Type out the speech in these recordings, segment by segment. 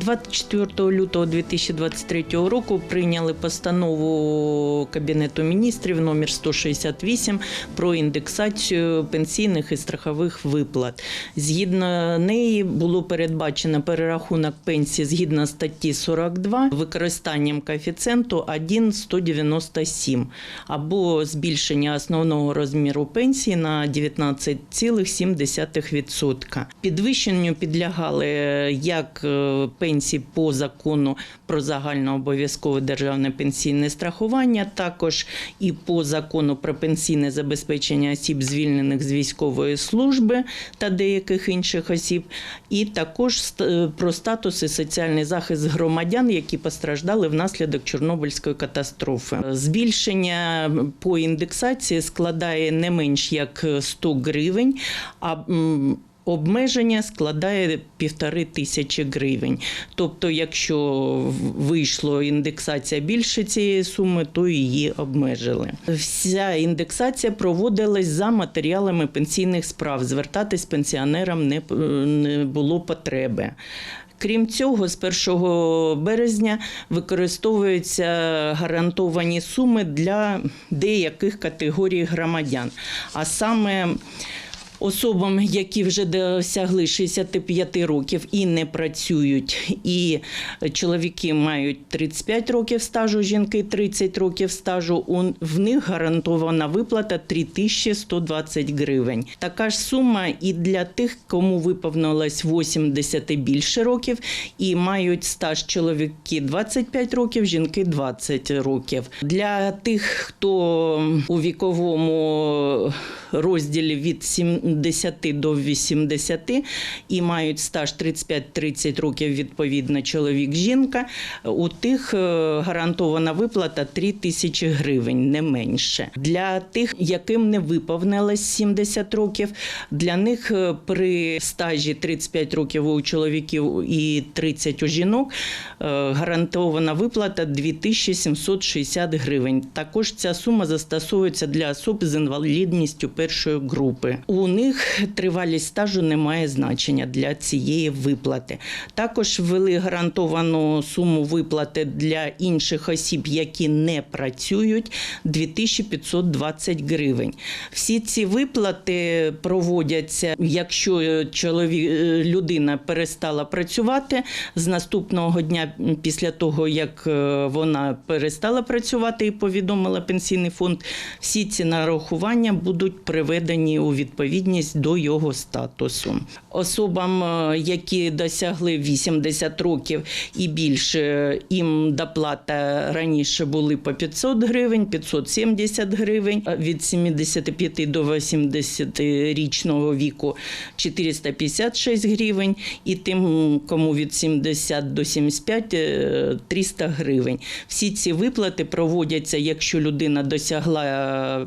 24 лютого 2023 року прийняли постанову Кабінету міністрів номер 168 про індексацію пенсійних і страхових виплат. Згідно неї було передбачено перерахунок пенсії згідно статті 42 використанням коефіцієнту 1,197 або збільшення основного розміру пенсії на 19,7%. Підвищенню підлягали як е, пенсії по закону про загальнообов'язкове державне пенсійне страхування, також і по закону про пенсійне забезпечення осіб, звільнених з військової служби та деяких інших осіб, і також е, про статус і соціальний захист громадян, які постраждали внаслідок Чорнобильської катастрофи. Збільшення по індексації складає не менш як 100 гривень. а Обмеження складає півтори тисячі гривень. Тобто, якщо вийшло індексація більше цієї суми, то її обмежили. Вся індексація проводилась за матеріалами пенсійних справ. Звертатись пенсіонерам не, не було потреби. Крім цього, з 1 березня використовуються гарантовані суми для деяких категорій громадян, а саме Особам, які вже досягли 65 років і не працюють, і чоловіки мають 35 років стажу, жінки 30 років стажу. В них гарантована виплата 3120 гривень. Така ж сума і для тих, кому виповнилось 80 і більше років, і мають стаж чоловіки 25 років, жінки 20 років. Для тих, хто у віковому розділі від 70 до 80 і мають стаж 35-30 років, відповідно, чоловік, жінка, у тих е, гарантована виплата 3 тисячі гривень, не менше. Для тих, яким не виповнилось 70 років, для них е, при стажі 35 років у чоловіків і 30 у жінок е, гарантована виплата 2760 гривень. Також ця сума застосовується для осіб з інвалідністю першої групи. У них тривалість стажу не має значення для цієї виплати. Також ввели гарантовану суму виплати для інших осіб, які не працюють 2520 гривень. Всі ці виплати проводяться, якщо чоловік людина перестала працювати з наступного дня після того, як е, вона перестала працювати і повідомила пенсійний фонд, всі ці нарахування будуть приведені у відповідність до його статусу. Особам, е, які досягли 80 років і більше, їм доплата раніше були по 500 гривень, 570 гривень, від 75 до 80 річного віку 456 гривень, і тим, кому від 70 до 75 е, 300 гривень. Всі ці виплати проводяться, якщо людина досягла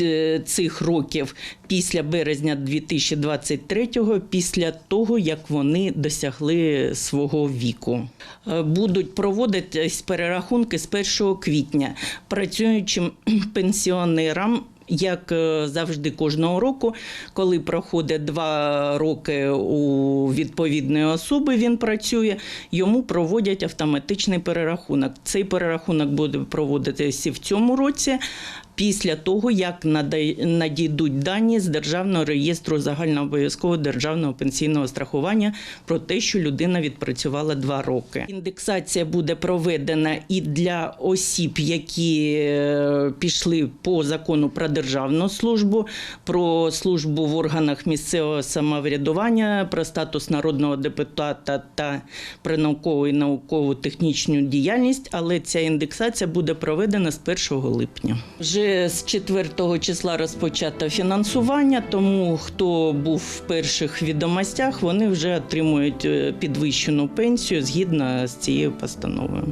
е, цих років після березня 2023-го, після того, як вони досягли свого віку. Е, Будуть проводитись перерахунки з 1 квітня працюючим пенсіонерам. Як е, завжди кожного року, коли проходить два роки у відповідної особи, він працює, йому проводять автоматичний перерахунок. Цей перерахунок буде проводитися в цьому році. Після того, як надійдуть дані з Державного реєстру загальнообов'язкового державного пенсійного страхування про те, що людина відпрацювала два роки. Індексація буде проведена і для осіб, які е, пішли по закону про державну службу, про службу в органах місцевого самоврядування, про статус народного депутата та про наукову і наукову технічну діяльність. Але ця індексація буде проведена з 1 липня. Вже з 4 числа розпочато фінансування, тому хто був в перших відомостях, вони вже отримують е, підвищену пенсію згідно з цією постановою.